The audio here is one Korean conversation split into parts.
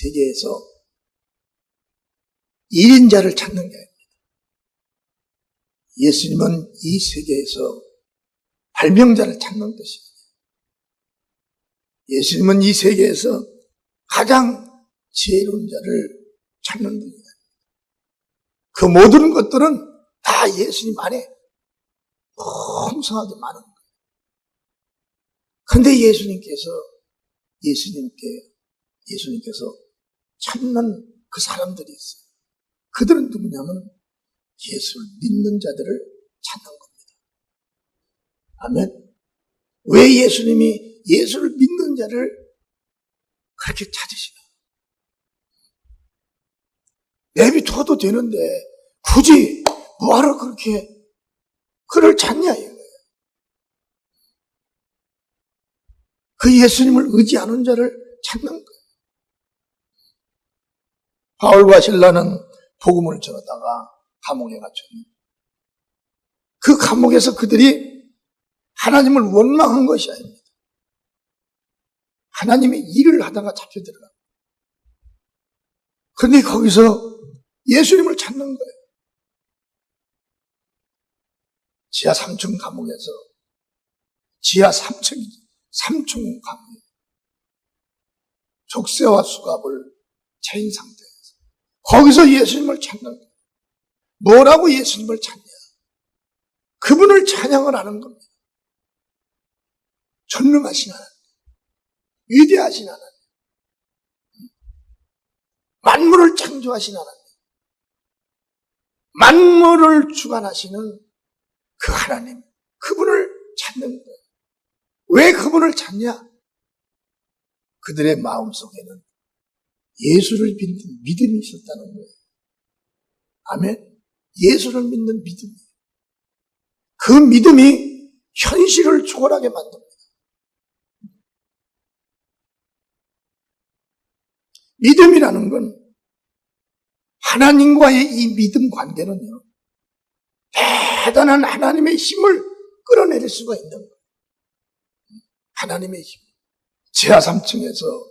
세계에서 1인자를 찾는 게 아닙니다. 예수님은 이 세계에서 발명자를 찾는 것입니다. 예수님은 이 세계에서 가장 지혜로운 자를 찾는 분이다. 그 모든 것들은 다 예수님 안에 풍성하게 많은 거예요. 근데 예수님께서, 예수님께, 예수님께서 찾는 그 사람들이 있어요. 그들은 누구냐면 예수를 믿는 자들을 찾는 겁니다. 아멘. 왜 예수님이 예수를 믿는 자를 그렇게 찾으시나? 내비둬도 되는데 굳이 뭐하러 그렇게 그를 찾냐 이거예요. 그 예수님을 의지하는 자를 찾는 거예요. 바울과 신라는 복음을 전하다가 감옥에 갇혔는데 그 감옥에서 그들이 하나님을 원망한 것이 아닙니다. 하나님의 일을 하다가 잡혀 들어가. 근데 거기서 예수님을 찾는 거예요. 지하 3층 감옥에서 지하 3층 3층 감옥 족쇄와 수갑을 체인 상태에서 거기서 예수님을 찾는 거예요. 뭐라고 예수님을 찾냐? 그분을 찬양을 하는 겁니다. 전능하신 하나님, 위대하신 하나님, 만물을 창조하신 하나님, 만물을 주관하시는 그 하나님, 그분을 찾는 거예요. 왜 그분을 찾냐? 그들의 마음 속에는 예수를 믿는 믿음이 있었다는 거예요. 아멘. 예수를 믿는 믿음. 그 믿음이 현실을 초월하게 만듭니다. 믿음이라는 건 하나님과의 이 믿음 관계는요, 대단한 하나님의 힘을 끌어내릴 수가 있는 거예요. 하나님의 힘. 지하 3층에서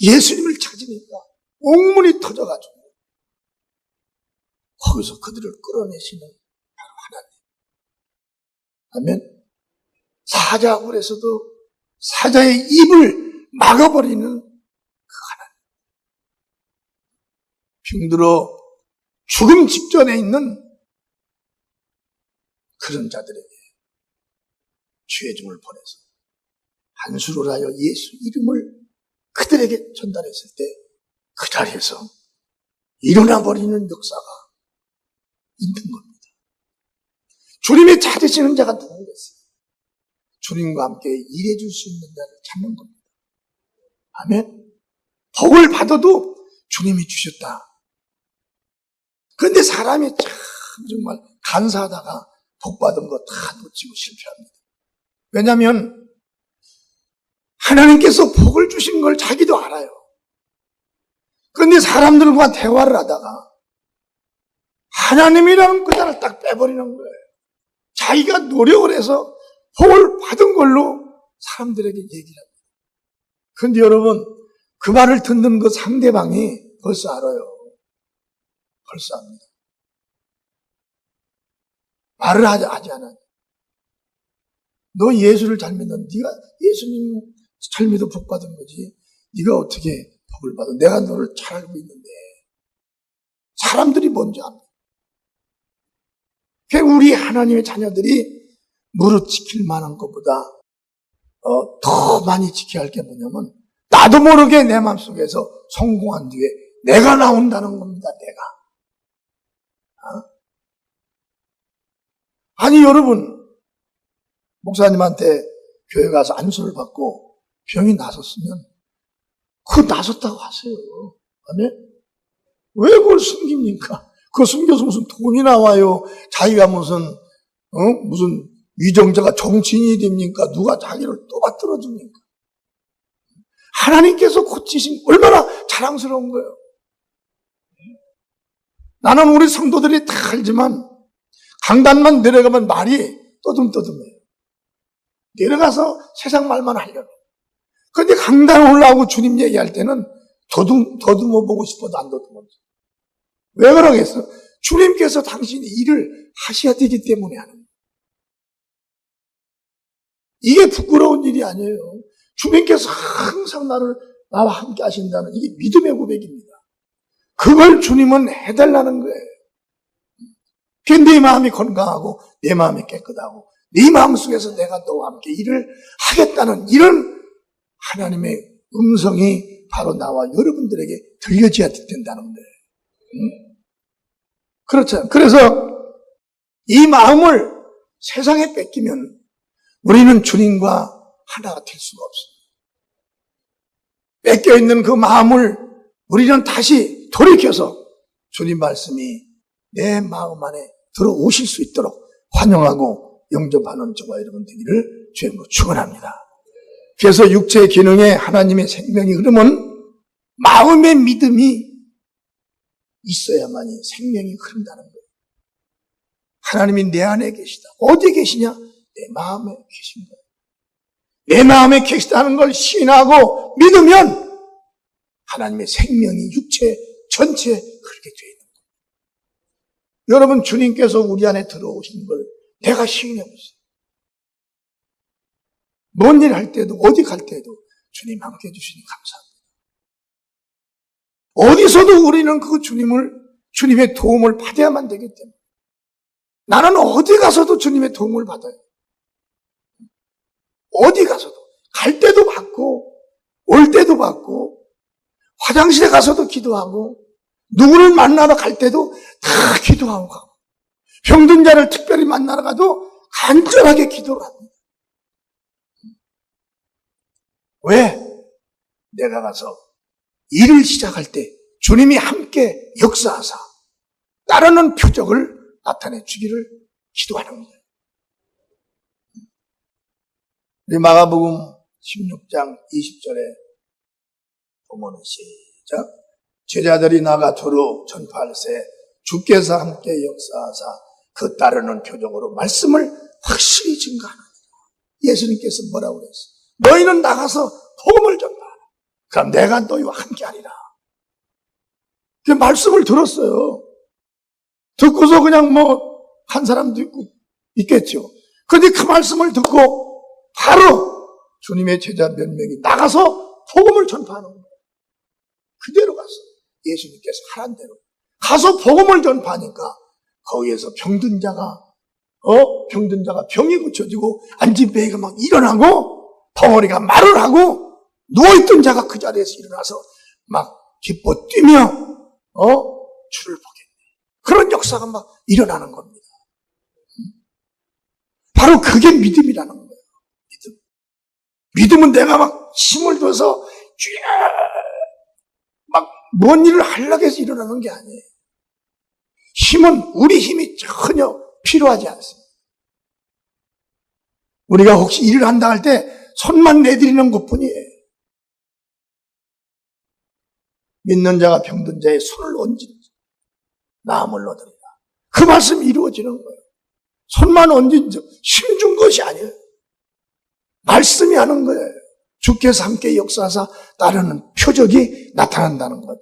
예수님을 찾으니까 옥문이 터져가지고 거기서 그들을 끌어내시는 바로 하나님. 아멘. 사자굴에서도 사자의 입을 막아버리는 그 하나님. 병들어 죽음 직전에 있는 그런 자들에게 죄중을 보내서 한수를 하여 예수 이름을 그들에게 전달했을 때 그 자리에서 일어나 버리는 역사가 있는 겁니다. 주님이 찾으시는 자가 누구겠어요? 주님과 함께 일해줄 수 있는 자를 찾는 겁니다. 아멘. 복을 받아도 주님이 주셨다. 그런데 사람이 참 정말 간사하다가 복 받은 거 다 놓치고 실패합니다. 왜냐하면 하나님께서 복을 주신 걸 자기도 알아요. 그런데 사람들과 대화를 하다가 하나님이라는 그 단을 딱 빼버리는 거예요. 자기가 노력을 해서 복을 받은 걸로 사람들에게 얘기를 합니다. 그런데 여러분, 그 말을 듣는 그 상대방이 벌써 알아요. 벌써 압니다. 말을 하지, 하지 않아요. 너 예수를 잘 믿는 네가 예수님 잘 믿어 복 받은 거지. 네가 어떻게 복을 받아? 내가 너를 잘 알고 있는데 사람들이 뭔지 압니다. 우리 하나님의 자녀들이 무릇 지킬 만한 것보다 어, 더 많이 지켜야 할 게 뭐냐면 나도 모르게 내 마음속에서 성공한 뒤에 내가 나온다는 겁니다. 내가. 어? 아니 여러분 목사님한테 교회 가서 안수를 받고 병이 나섰으면 그거 나섰다고 하세요. 아멘? 왜 그걸 숨깁니까? 그거 숨겨서 무슨 돈이 나와요? 자기가 무슨 어? 무슨 위정자가 정치인이 됩니까? 누가 자기를 또 받들어 줍니까? 하나님께서 고치신 얼마나 자랑스러운 거예요. 나는 우리 성도들이 다 알지만 강단만 내려가면 말이 떠듬떠듬해요. 내려가서 세상 말만 하려고. 근데 강단 올라오고 주님 얘기할 때는 더듬, 더듬어 보고 싶어도 안 더듬어. 왜 그러겠어? 주님께서 당신이 일을 하셔야 되기 때문에 하는 거예요. 이게 부끄러운 일이 아니에요. 주님께서 항상 나를, 나와 함께 하신다는 이게 믿음의 고백입니다. 그걸 주님은 해달라는 거예요. 그내 네 마음이 건강하고 내 마음이 깨끗하고 네 마음 속에서 내가 너와 함께 일을 하겠다는 이런 하나님의 음성이 바로 나와 여러분들에게 들려져야 된다는 거예요. 응? 그렇죠. 그래서 이 마음을 세상에 뺏기면 우리는 주님과 하나가 될 수가 없습니다. 뺏겨 있는 그 마음을 우리는 다시 돌이켜서 주님 말씀이 내 마음 안에 들어오실 수 있도록 환영하고 영접하는 저와 여러분 되기를 주님으로 축원합니다. 그래서 육체의 기능에 하나님의 생명이 흐르면 마음의 믿음이 있어야만이 생명이 흐른다는 거예요. 하나님이 내 안에 계시다. 어디 계시냐? 내 마음에 계신 거예요. 내 마음에 계시다는 걸 신하고 믿으면 하나님의 생명이 육체 전체에 그렇게 되어 있는 거예요. 여러분 주님께서 우리 안에 들어오신 걸 내가 시인해 보세요. 뭔일할 때도 어디 갈 때도 주님 함께 해주시니 감사합니다. 어디서도 우리는 그 주님을 주님의 도움을 받아야만 되기 때문에 나는 어디 가서도 주님의 도움을 받아요. 어디 가서도 갈 때도 받고 올 때도 받고 화장실에 가서도 기도하고 누구를 만나러 갈 때도 다 기도하고 가고 병든 자를 특별히 만나러 가도 간절하게 기도를 합니다. 왜? 내가 가서 일을 시작할 때 주님이 함께 역사하사 따르는 표적을 나타내 주기를 기도하는 거예요. 우리 마가복음 16장 20절에 보면은 시작 제자들이 나가 두루 전파할세 주께서 함께 역사하사 그 따르는 표적으로 말씀을 확실히 증가하느니라. 예수님께서 뭐라고 그랬어요? 너희는 나가서 복음을 전파하라. 그럼 내가 너희와 함께하리라. 그 말씀을 들었어요. 듣고서 그냥 뭐 한 사람도 있고 있겠죠. 그런데 그 말씀을 듣고 바로 주님의 제자 몇 명이 나가서 복음을 전파하는 거예요. 그대로 갔어요. 예수님께서 하란 대로. 가서 복음을 전파하니까 거기에서 병든 자가 어 병든 자가 병이 고쳐지고 배가 막 일어나고 덩어리가 말을 하고 누워있던 자가 그 자리에서 일어나서 막 기뻐 뛰며 어 주를 보겠네. 그런 역사가 막 일어나는 겁니다. 바로 그게 믿음이라는 거예요. 믿음. 믿음은 내가 막 힘을 줘서 막뭔 일을 하려고 해서 일어나는 게 아니에요. 힘은 우리 힘이 전혀 필요하지 않습니다. 우리가 혹시 일을 한다 할 때 손만 내드리는 것 뿐이에요. 믿는 자가 병든 자의 손을 얹은 마음을 얻으리라. 그 말씀이 이루어지는 거예요. 손만 얹은 적, 힘준 것이 아니에요. 말씀이 하는 거예요. 주께서 함께 역사하사 따르는 표적이 나타난다는 것.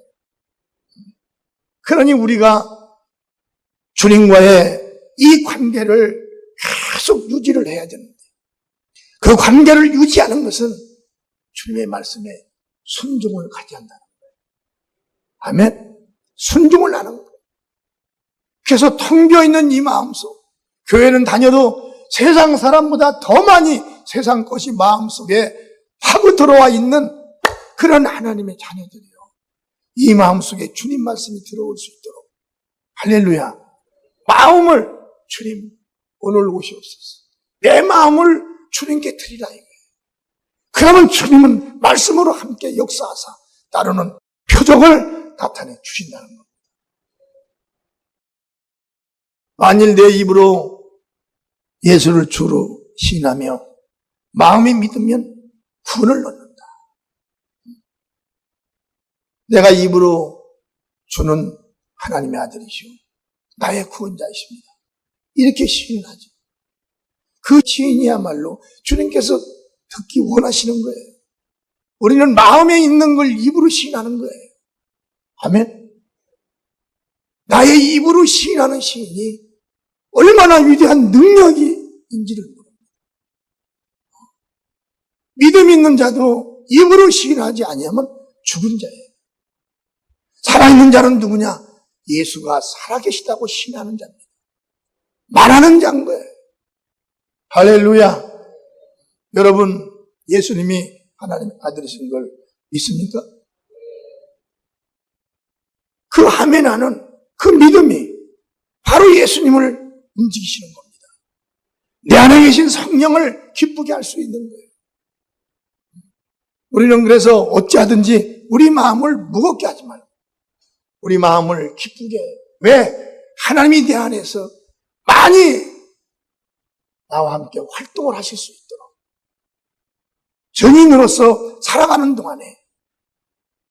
그러니 우리가 주님과의 이 관계를 계속 유지를 해야 되는데, 그 관계를 유지하는 것은 주님의 말씀에 순종을 가져야 한다는 거예요. 아멘? 순종을 하는 거예요. 그래서 텅 비어 있는 이 마음속, 교회는 다녀도 세상 사람보다 더 많이 세상 것이 마음속에 파고 들어와 있는 그런 하나님의 자녀들이요. 이 마음속에 주님 말씀이 들어올 수 있도록 할렐루야. 마음을 주님 오늘 오시옵소서. 내 마음을 주님께 드리라 이거예요. 그러면 주님은 말씀으로 함께 역사하사 따르는 표적을 나타내 주신다는 겁니다. 만일 내 입으로 예수를 주로 신하며 마음이 믿으면 구원을 얻는다. 내가 입으로 주는 하나님의 아들이시오. 나의 구원자이십니다. 이렇게 시인하죠. 그 시인이야말로 주님께서 듣기 원하시는 거예요. 우리는 마음에 있는 걸 입으로 시인하는 거예요. 아멘. 나의 입으로 시인하는 시인이 얼마나 위대한 능력이 인지를 모릅니다. 믿음 있는 자도 입으로 시인하지 아니하면 죽은 자예요. 살아있는 자는 누구냐? 예수가 살아계시다고 시인하는 자입니다. 말하는 자인 거예요. 할렐루야. 여러분, 예수님이 하나님 아들이신 걸 믿습니까? 그 하메나는 그 믿음이 바로 예수님을 움직이시는 겁니다. 내 안에 계신 성령을 기쁘게 할 수 있는 거예요. 우리는 그래서 어찌하든지 우리 마음을 무겁게 하지 말고 우리 마음을 기쁘게 왜 하나님이 내 안에서 많이 나와 함께 활동을 하실 수 있도록 정인으로서 살아가는 동안에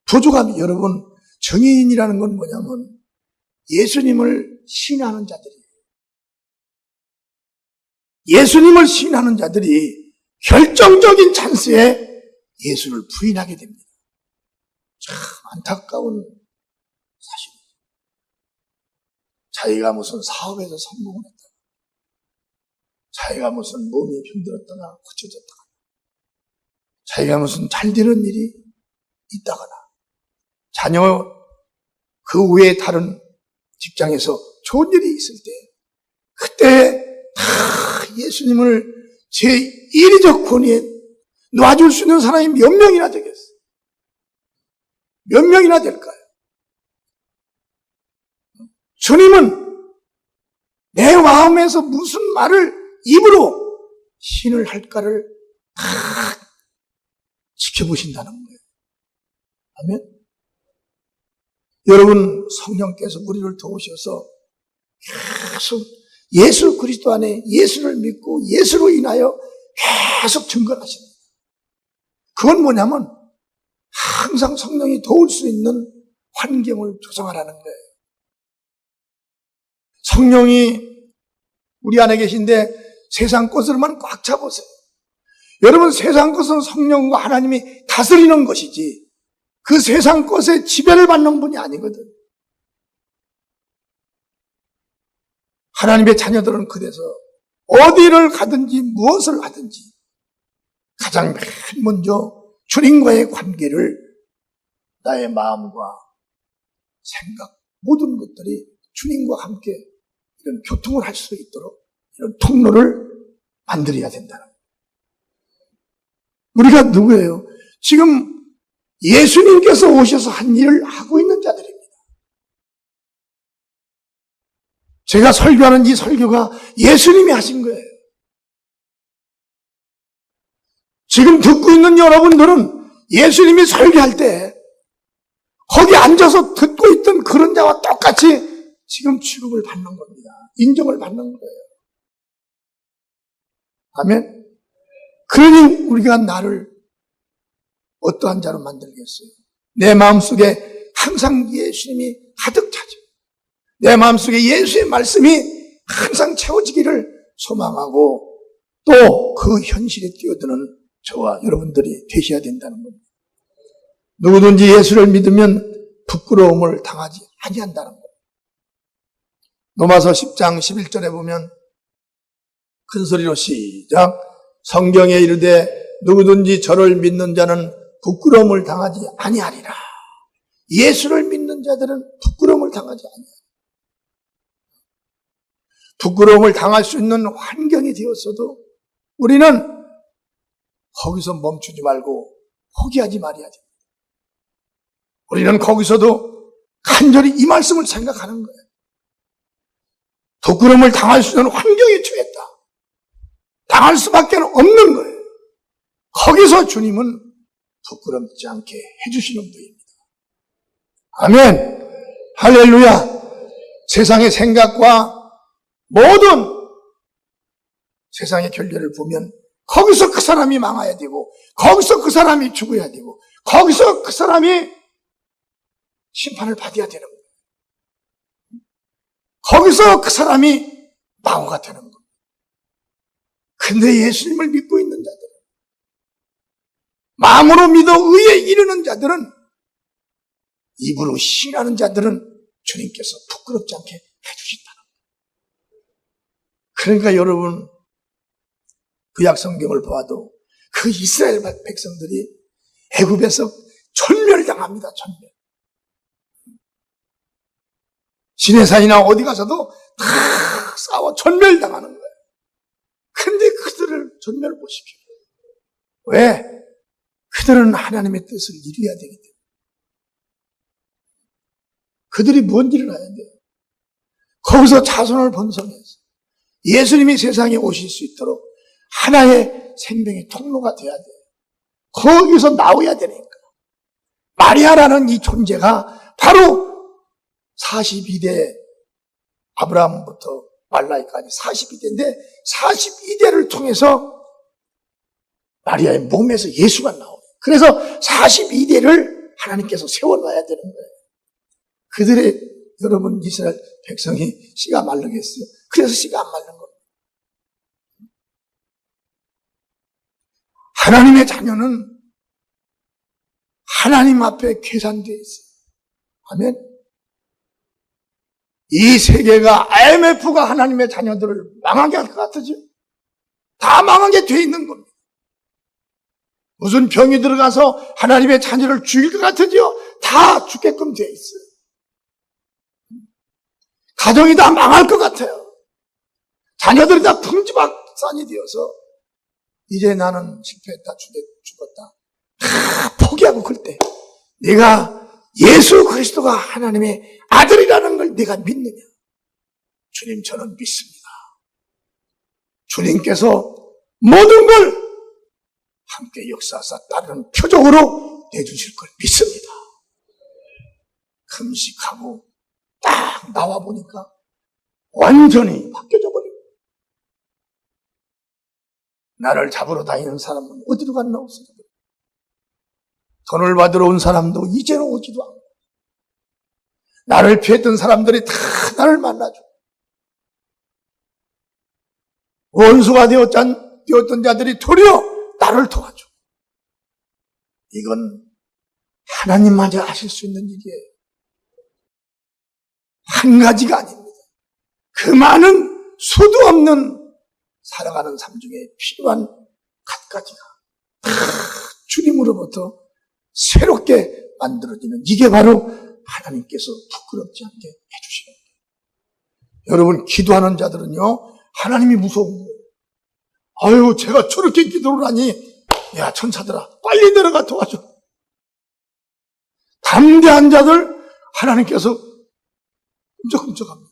부족함이 여러분 정인이라는 건 뭐냐면 예수님을 신하는 자들이에요. 예수님을 신하는 자들이 결정적인 찬스에 예수를 부인하게 됩니다. 참 안타까운 사실이죠. 자기가 무슨 사업에서 성공을 했다. 자기가 무슨 몸이 힘들었다나 고쳐졌다가 자기가 무슨 잘 되는 일이 있다거나 자녀 그 외에 다른 직장에서 좋은 일이 있을 때 그때 다 예수님을 제 인위적 권위에 놔줄 수 있는 사람이 몇 명이나 되겠어요? 몇 명이나 될까요? 주님은 내 마음에서 무슨 말을 입으로 신을 할까를 다 지켜보신다는 거예요. 아멘? 여러분, 성령께서 우리를 도우셔서 계속 예수 그리스도 안에 예수를 믿고 예수로 인하여 계속 증거하십니다. 그건 뭐냐면 항상 성령이 도울 수 있는 환경을 조성하라는 거예요. 성령이 우리 안에 계신데 세상 것으로만 꽉 차보세요. 여러분 세상 것은 성령과 하나님이 다스리는 것이지 그 세상 것에 지배를 받는 분이 아니거든. 하나님의 자녀들은 그래서 어디를 가든지 무엇을 하든지 가장 맨 먼저 주님과의 관계를 나의 마음과 생각 모든 것들이 주님과 함께 이런 교통을 할 수 있도록 이런 통로를 만들어야 거예요. 우리가 누구예요? 지금 예수님께서 오셔서 한 일을 하고 있는 자들입니다. 제가 설교하는 이 설교가 예수님이 하신 거예요. 지금 듣고 있는 여러분들은 예수님이 설교할 때 거기 앉아서 듣고 있던 그런 자와 똑같이 지금 취급을 받는 겁니다. 인정을 받는 거예요. 아멘. 그러니 우리가 나를 어떠한 자로 만들겠어요? 내 마음속에 항상 예수님이 가득 차죠. 내 마음속에 예수의 말씀이 항상 채워지기를 소망하고 또 그 현실에 뛰어드는 저와 여러분들이 되셔야 된다는 겁니다. 누구든지 예수를 믿으면 부끄러움을 당하지 아니한다는 겁니다. 로마서 10장 11절에 보면 큰 소리로 시작 성경에 이르되 누구든지 저를 믿는 자는 부끄러움을 당하지 아니하리라. 예수를 믿는 자들은 부끄러움을 당하지 아니하리라. 부끄러움을 당할 수 있는 환경이 되었어도 우리는 거기서 멈추지 말고 포기하지 말아야 됩니다. 우리는 거기서도 간절히 이 말씀을 생각하는 거예요. 부끄러움을 당할 수 있는 환경에 처했다. 당할 수밖에 없는 거예요. 거기서 주님은 부끄럽지 않게 해주시는 분입니다. 아멘. 할렐루야. 세상의 생각과 모든 세상의 결례를 보면 거기서 그 사람이 망해야 되고 거기서 그 사람이 죽어야 되고 거기서 그 사람이 심판을 받아야 되는 거예요. 거기서 그 사람이 망호가 되는 거예요. 근데 예수님을 믿고 있는 자들은 마음으로 믿어 의에 이르는 자들은 입으로 신하는 자들은 주님께서 부끄럽지 않게 해주신다는 거예요. 그러니까 여러분 구약 성경을 보아도 그 이스라엘 백성들이 애굽에서 전멸당합니다. 전멸. 시내산이나 어디 가서도 다 싸워 전멸당하는 거예요. 전멸 보십시오. 왜? 그들은 하나님의 뜻을 이루어야 되기 때문에. 그들이 뭔 일을 해야 돼요? 거기서 자손을 번성해서 예수님이 세상에 오실 수 있도록 하나의 생명의 통로가 돼야 돼요. 거기서 나와야 되니까. 마리아라는 이 존재가 바로 42대 아브라함부터 말라이까지 42대인데 42대를 통해서 마리아의 몸에서 예수가 나와요. 그래서 42대를 하나님께서 세워놔야 되는 거예요. 그들의 여러분 이스라엘 백성이 씨가 말르겠어요. 그래서 씨가 안 말른 겁니다. 하나님의 자녀는 하나님 앞에 계산되어 있어요. 아멘. 이 세계가 IMF가 하나님의 자녀들을 망하게 할 것 같으죠? 다 망하게 돼 있는 겁니다. 무슨 병이 들어가서 하나님의 자녀를 죽일 것 같으죠? 다 죽게끔 돼 있어요. 가정이 다 망할 것 같아요. 자녀들이 다 풍지박산이 되어서 이제 나는 실패했다, 죽었다. 다 포기하고 그럴 때 내가 예수 그리스도가 하나님의 아들이라는 걸 내가 믿느냐? 주님 저는 믿습니다. 주님께서 모든 걸 함께 역사하사 따르는 표적으로 내주실 걸 믿습니다. 금식하고 딱 나와 보니까 완전히 바뀌어져 버리고 나를 잡으러 다니는 사람은 어디로 갔나 버리고 돈을 받으러 온 사람도 이제는 오지도 않고 나를 피했던 사람들이 다 나를 만나줘 원수가 되었던, 되었던 자들이 도리어 나를 도와줘 이건 하나님만이 하실 수 있는 일이에요 한 가지가 아닙니다. 그 많은 수도 없는 살아가는 삶 중에 필요한 갖가지가 다 주님으로부터 새롭게 만들어지는 이게 바로 하나님께서 부끄럽지 않게 해주시는 거예요. 여러분 기도하는 자들은요 하나님이 무서운 거예요. 아유 제가 저렇게 기도를 하니 야 천사들아 빨리 내려가 도와줘. 담대한 자들 하나님께서 끔적끔적합니다.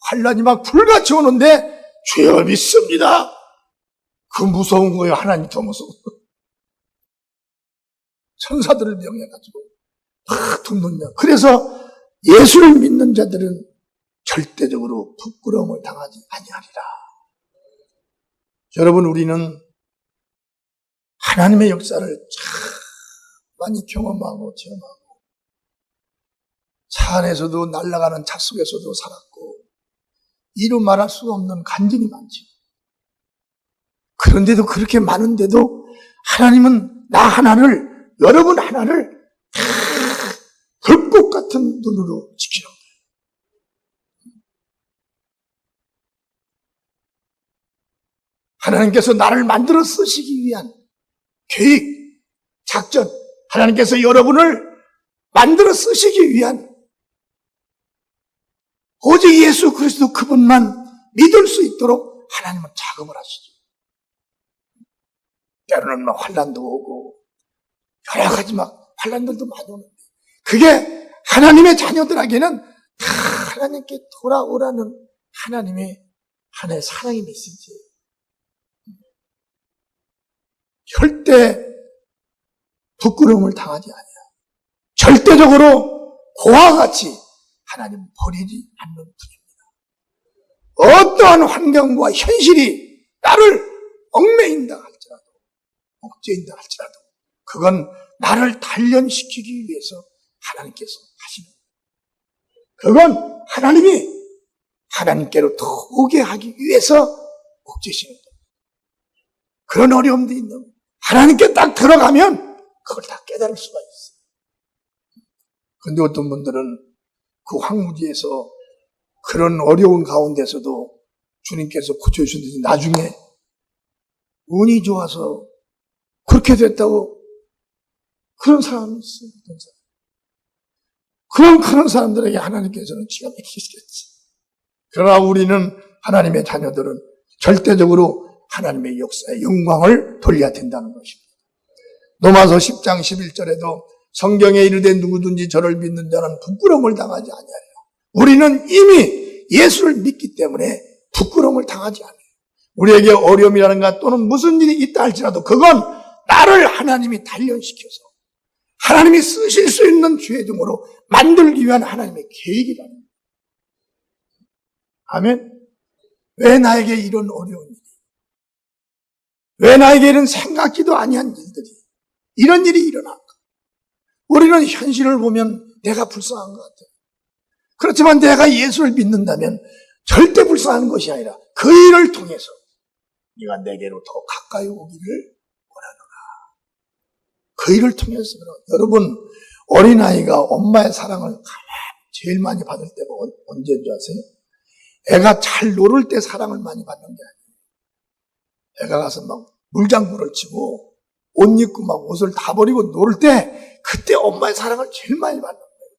환란이 막 불같이 오는데 죄어 믿습니다. 그 무서운 거예요. 하나님 더 무서워. 천사들을 명해가지고 막 돕느냐. 그래서 예수를 믿는 자들은 절대적으로 부끄러움을 당하지 아니하리라. 여러분 우리는 하나님의 역사를 참 많이 경험하고 체험하고 차 안에서도 날아가는 차 속에서도 살았고 이루 말할 수 없는 간증이 많죠. 그런데도 그렇게 많은데도 하나님은 나 하나를 여러분 하나를 다 불꽃 같은 눈으로 지키는 거예요. 하나님께서 나를 만들어 쓰시기 위한 계획, 작전, 하나님께서 여러분을 만들어 쓰시기 위한 오직 예수 그리스도 그분만 믿을 수 있도록 하나님은 작업을 하시죠. 때로는 막 환란도 오고 여러 가지 막 환란들도 많이 오는데 그게 하나님의 자녀들에게는 다 하나님께 돌아오라는 하나님의 하나의 사랑의 메시지예요. 절대 부끄러움을 당하지 않아요. 절대적으로 고와 같이 하나님 버리지 않는 분입니다. 어떠한 환경과 현실이 나를 얽매인다 할지라도, 억제인다 할지라도, 그건 나를 단련시키기 위해서 하나님께서 하시는. 그건 하나님이 하나님께로 더 오게 하기 위해서 억제시는 거예요. 그런 어려움도 있는 하나님께 딱 들어가면 그걸 다 깨달을 수가 있어요. 근데 어떤 분들은 그 황무지에서 그런 어려운 가운데서도 주님께서 고쳐주셨는데 나중에 운이 좋아서 그렇게 됐다고 그런 사람이 사람. 그런 그런 사람들에게 하나님께서는 기가 막히시겠지. 그러나 우리는 하나님의 자녀들은 절대적으로 하나님의 역사에 영광을 돌려야 된다는 것입니다. 로마서 10장 11절에도 성경에 이르되 누구든지 저를 믿는 자는 부끄러움을 당하지 아니하리라. 우리는 이미 예수를 믿기 때문에 부끄러움을 당하지 않아요. 우리에게 어려움이라는 가 또는 무슨 일이 있다 할지라도 그건 나를 하나님이 단련시켜서 하나님이 쓰실 수 있는 죄등으로 만들기 위한 하나님의 계획이라는 거예요. 아멘. 왜 나에게 이런 어려운 일이? 왜 나에게 이런 생각지도 아니한 일들이 이런 일이 일어날까? 우리는 현실을 보면 내가 불쌍한 것 같아요. 그렇지만 내가 예수를 믿는다면 절대 불쌍한 것이 아니라 그 일을 통해서 네가 내게로 더 가까이 오기를 원하노라. 그 일을 통해서 여러분 어린아이가 엄마의 사랑을 제일 많이 받을 때가 언- 언제인 줄 아세요? 애가 잘 놀을 때 사랑을 많이 받는 게 아니에요. 애가 가서 막 물장구를 치고 옷 입고 막 옷을 다 버리고 놀 때 그때 엄마의 사랑을 제일 많이 받는 거예요.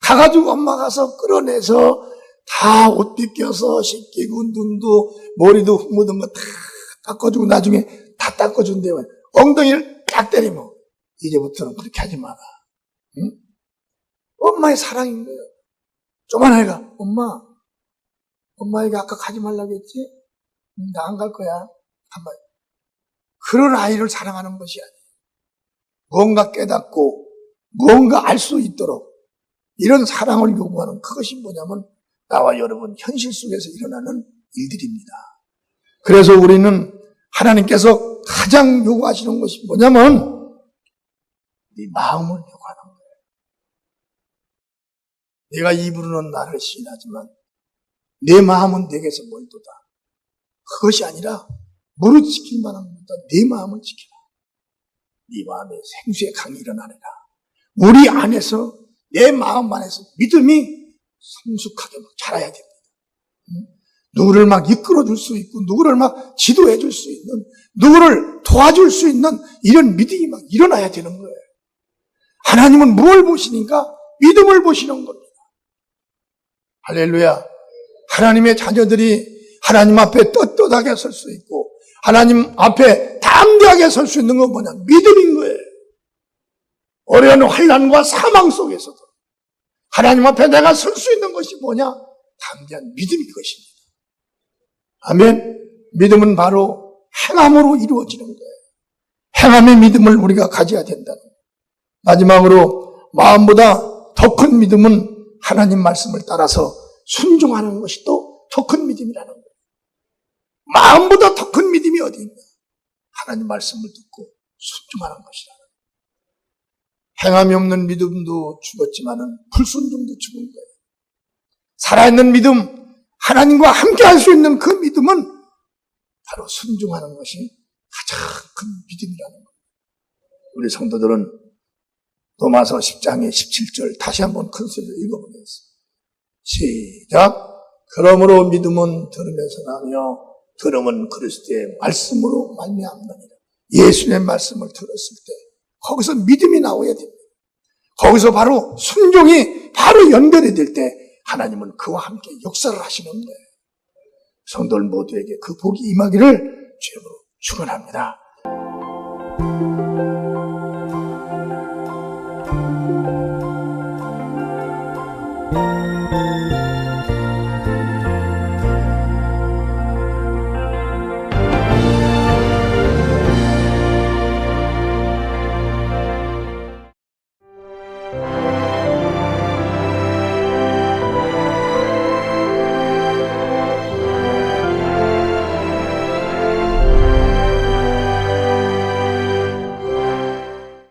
가가지고 엄마 가서 끌어내서 다옷 벗겨서 씻기고 눈도 머리도 묻은 거 다 닦아주고 나중에 다 닦아준대요. 엉덩이를 딱 때리면 이제부터는 그렇게 하지 마라. 응? 엄마의 사랑인 거예요. 조만 아이가 엄마 엄마에게 아까 가지 말라고 했지? 나 안 갈 거야. 한번 그런 아이를 사랑하는 것이 아니에요. 뭔가 깨닫고 무언가 알 수 있도록 이런 사랑을 요구하는 그것이 뭐냐면 나와 여러분 현실 속에서 일어나는 일들입니다. 그래서 우리는 하나님께서 가장 요구하시는 것이 뭐냐면 네 마음을 요구하는 거예요. 내가 입으로는 나를 시인하지만 내 마음은 내게서 멀도다. 그것이 아니라 무릇 지킬 만한 것보다 내 마음을 지켜라. 네 마음에 생수의 강이 일어나리라. 우리 안에서 내 마음 안에서 믿음이 성숙하게 막 자라야 됩니다. 응? 누구를 막 이끌어 줄 수 있고 누구를 막 지도해 줄 수 있는 누구를 도와줄 수 있는 이런 믿음이 막 일어나야 되는 거예요. 하나님은 무엇을 보시니까 믿음을 보시는 겁니다. 할렐루야. 하나님의 자녀들이 하나님 앞에 떳떳하게 설 수 있고 하나님 앞에 담대하게 설 수 있는 건 뭐냐? 믿음인 거예요. 어려운 환란과 사망 속에서도 하나님 앞에 내가 설 수 있는 것이 뭐냐? 담대한 믿음인 것입니다. 아멘. 믿음은 바로 행함으로 이루어지는 거예요. 행함의 믿음을 우리가 가져야 거예요. 마지막으로 마음보다 더 큰 믿음은 하나님 말씀을 따라서 순종하는 것이 또 더 큰 믿음이라는 거예요. 마음보다 더 큰 믿음이 어디 있냐? 하나님 말씀을 듣고 순종하는 거예요. 행함이 없는 믿음도 죽었지만은 불순종도 죽은 거예요. 살아있는 믿음, 하나님과 함께 할 수 있는 그 믿음은 바로 순종하는 것이 가장 큰 믿음이라는 거예요. 우리 성도들은 도마서 10장의 17절 다시 한번 큰 소리로 읽어보겠습니다. 시작. 그러므로 믿음은 들으면서 나며 들음은 그리스도의 말씀으로 말미암느니라. 예수님의 말씀을 들었을 때 거기서 믿음이 나와야 됩니다. 거기서 바로 순종이 바로 연결이 될 때 하나님은 그와 함께 역사를 하시는 거예요. 성도들 모두에게 그 복이 임하기를 주님으로 축원합니다.